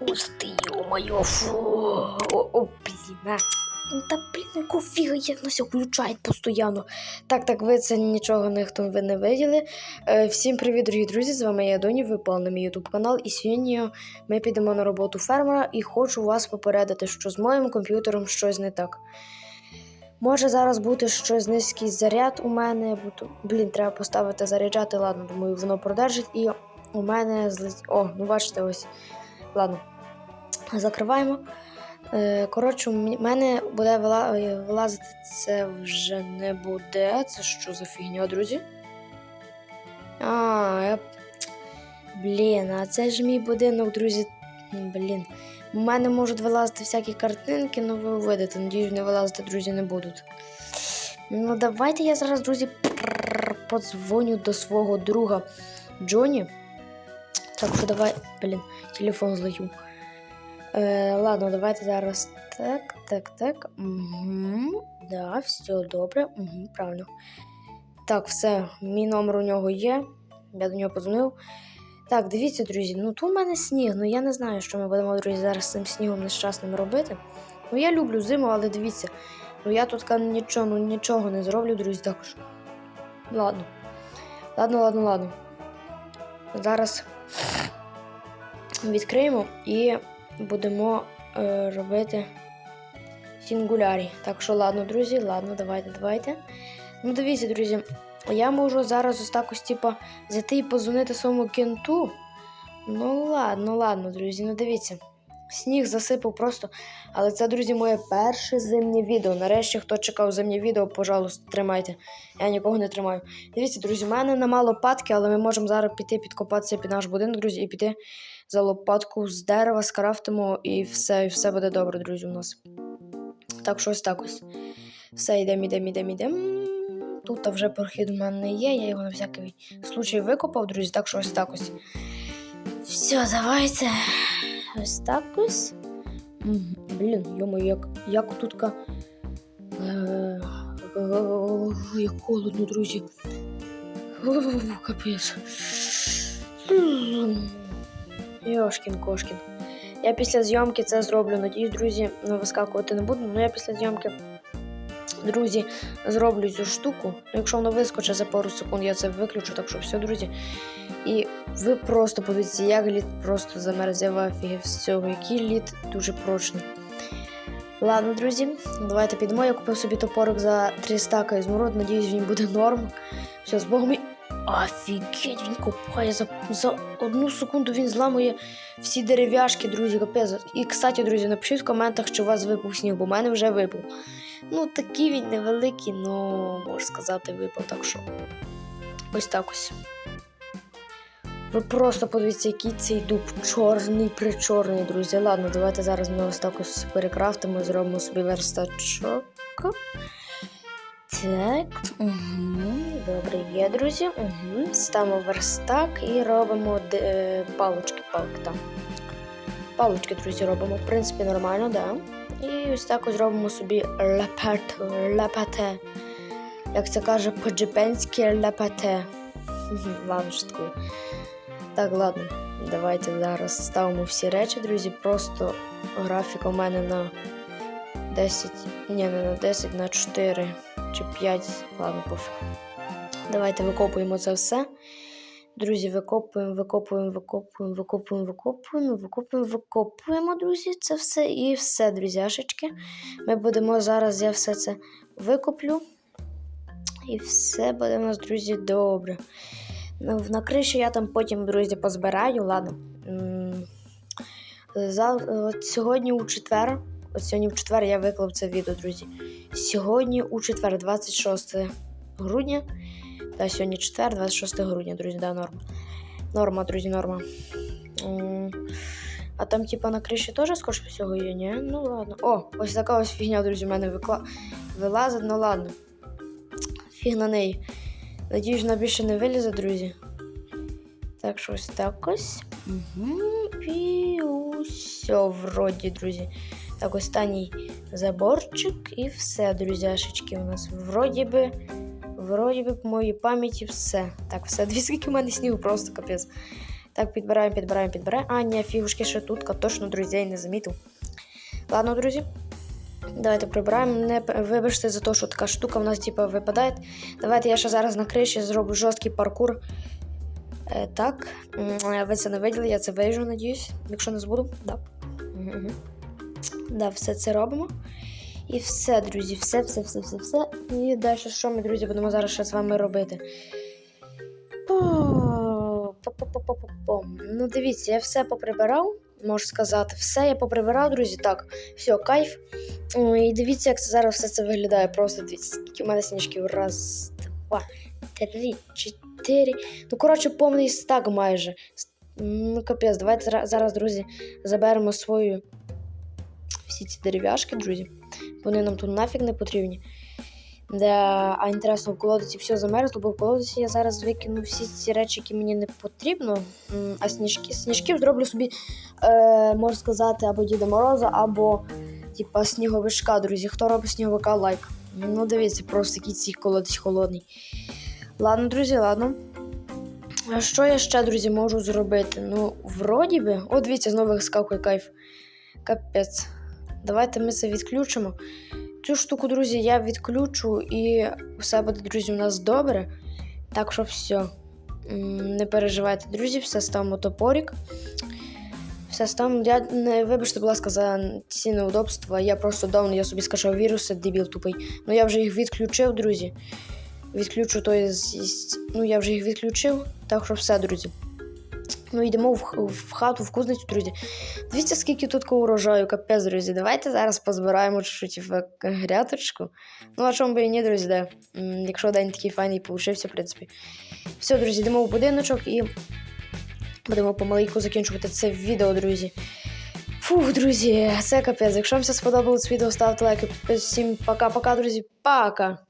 Ух ти, йо-моє, фу. О, о, блін, а. Ну, Та блін, яку фіга як нас включають постійно. Так, так, ви це нічого ніхто ви не виділи. Е, всім привіт, дорогі друзі! З вами я Доні, ви на мій ютуб канал. І сьогодні ми підемо на роботу фермера і хочу вас попередити, що з моїм комп'ютером щось не так. Може зараз бути щось низький заряд у мене, блін, треба поставити заряджати. Ладно, думаю, воно продержить. І у мене злетить. О, ну бачите, ось. Ладно. Закриваємо. Е, коротше, у мене буде е, вилазити це вже не буде. Це що за фігня, друзі? А, я... Блін, а це ж мій будинок, друзі. Блін. У мене можуть вилазити всякі картинки, але ви увидите. Надіюсь, не вилазити, друзі, не будуть. Ну, давайте я зараз, друзі, подзвоню до свого друга Джоні. Так що давай. Блін, телефон злаю. Е, ладно, давайте зараз. Так, так, так. Угу. Да, все добре. Угу, правильно. Так, все, мій номер у нього є. Я до нього подзвонив. Так, дивіться, друзі, ну тут у мене сніг, ну я не знаю, що ми будемо, друзі, зараз з цим снігом нещасним робити. Ну я люблю зиму, але дивіться, ну я тут нічого, ну, нічого не зроблю, друзі, також. Ладно. Ладно, ладно, ладно. Зараз відкриємо і будемо е, робити сінгулярі. Так що, ладно, друзі, ладно, давайте, давайте. Ну, дивіться, друзі, я можу зараз ось так ось, типа, взяти і позвонити своєму кенту. Ну, ладно, ладно, друзі, ну дивіться. Сніг засипав просто. Але це, друзі, моє перше зимнє відео. Нарешті, хто чекав зимнє відео, пожалуйста, тримайте. Я нікого не тримаю. Дивіться, друзі, в мене нема лопатки, але ми можемо зараз піти підкопатися під наш будинок, друзі, і піти за лопатку з дерева, скрафтимо, і все, і все буде добре, друзі, у нас. Так що ось так ось. Все, йдемо, йдемо, йдемо, йдемо. Тут вже прохід у мене не є, я його на всякий случай викопав, друзі, так що ось так ось. Все, давайте. Ось так ось. Блін, йому, як, як тут. Е, Як холодно, друзі. Капець. Йошкін кошкін. Я після зйомки це зроблю. Надіюсь, друзі, вискакувати не буду. але я після зйомки, друзі, зроблю цю штуку. Якщо воно вискочить за пару секунд, я це виключу, так що все, друзі. І ви просто подивіться, як лід просто замерз. Я в афігі з цього, який лід дуже прочний. Ладно, друзі, давайте підемо. Я купив собі топорик за 3 стака ізмород. Надіюсь, він буде норм. Все, з Богом. і- Офігеть, він копає за, за одну секунду він зламує всі дерев'яшки, друзі, капець. І, кстати, друзі, напишіть в коментах, чи у вас випав сніг, бо в мене вже випав. Ну, такий він невеликий, ну, можна сказати, випав, так що. Ось так ось. Ви просто подивіться, який цей дуб чорний причорний, друзі. Ладно, давайте зараз ми ось так ось перекрафтимо, зробимо собі верстачок. Так, угу, добре є, друзі. Угу. Ставимо верстак і робимо е, палочки, палки там. Палочки, друзі, робимо. В принципі, нормально, да. І ось так ось робимо собі лепет, лепете. Як це каже по-джепенськи лепете. Ладно, шуткую. Так, ладно, давайте зараз ставимо всі речі, друзі. Просто графіка у мене на 10, ні, не на 10, на 4 чи 5. Ладно, пофіг. Давайте викопуємо це все. Друзі, викопуємо, викопуємо, викопуємо, викопуємо, викопуємо, викопуємо, викопуємо, друзі, це все і все, друзяшечки. Ми будемо зараз, я все це викоплю. І все буде у нас, друзі, добре. Ну, на криші я там потім, друзі, позбираю, ладно. От сьогодні у четвер. От сьогодні в четвер я виклав це відео, друзі. Сьогодні у четвер, 26 грудня. Та сьогодні четвер, 26 грудня, друзі, да, норма. Норма, друзі, норма. А там, типа, на криші теж скоч всього є, ні? Ну ладно. О, ось така ось фігня, друзі, в мене викла... вилазить, ну ладно. Фіг на неї. Надіюсь, вона більше не вилізе, друзі. Так що ось так ось. І все, вроді, друзі. Так, останній заборчик і все, друзяшечки, у нас вроді би. Вроді би, по моїй пам'яті все. Так, все. Дві скільки в мене снігу, просто капець. Так, підбираємо, підбираємо, підбираємо. А, ні, фігушки ще тут, точно, друзі, я не замітив. Ладно, друзі. Давайте прибираємо. Не вибачте за те, що така штука в нас типу, випадає. Давайте я ще зараз на криші зроблю жорсткий паркур. Е, так, ви це не виділи, я це виріжу, надіюсь, якщо не збуду. Да. Угу. Да, все це робимо. І все, друзі, все, все, все, все, все. І далі, що ми, друзі, будемо зараз ще з вами робити? Ну, дивіться, я все поприбирав, можу сказати. Все я поприбирав, друзі. Так, все, кайф. І дивіться, як це зараз все це виглядає. Просто дивіться, скільки у мене сніжків. Раз, два, три, чотири. Ну, коротше, повний стак майже. Ну, капець, давайте зараз, друзі, заберемо свою всі ці дерев'яшки, друзі. Вони нам тут нафіг не потрібні. Да, а інтересно, в колодці все замерзло, бо в колодці я зараз викину всі ці речі, які мені не потрібно. А сніжки, сніжків зроблю собі, е, можна сказати, або Діда Мороза, або типа сніговичка, друзі. Хто робить сніговика, лайк. Ну, дивіться, просто який цей колодець холодний. Ладно, друзі, ладно. А що я ще, друзі, можу зробити? Ну, вроді би. О, дивіться, знову вискакує кайф. Капець. Давайте ми це відключимо. Цю штуку, друзі, я відключу і все буде, друзі, у нас добре. Так що все. Не переживайте, друзі, все ставимо топорик. Все ставимо. Я не вибачте, будь ласка, за ці неудобства. Я просто давно я собі скачав віруси, дебіл тупий. Ну я вже їх відключив, друзі. Відключу то есть, ну я вже їх відключив. Так що все, друзі. Ну, йдемо в, в хату, в кузницю, друзі. Дивіться, скільки тут урожаю, капець, друзі. Давайте зараз позбираємо чуть-чуть в грядочку. Ну, а чому би і ні, друзі, да. Якщо день такий файний получився, в принципі. Все, друзі, йдемо в будиночок і будемо помаленьку закінчувати це відео, друзі. Фух, друзі, це капець. Якщо вам все сподобалось відео, ставте лайки. Всім пока-пока, друзі. Пока!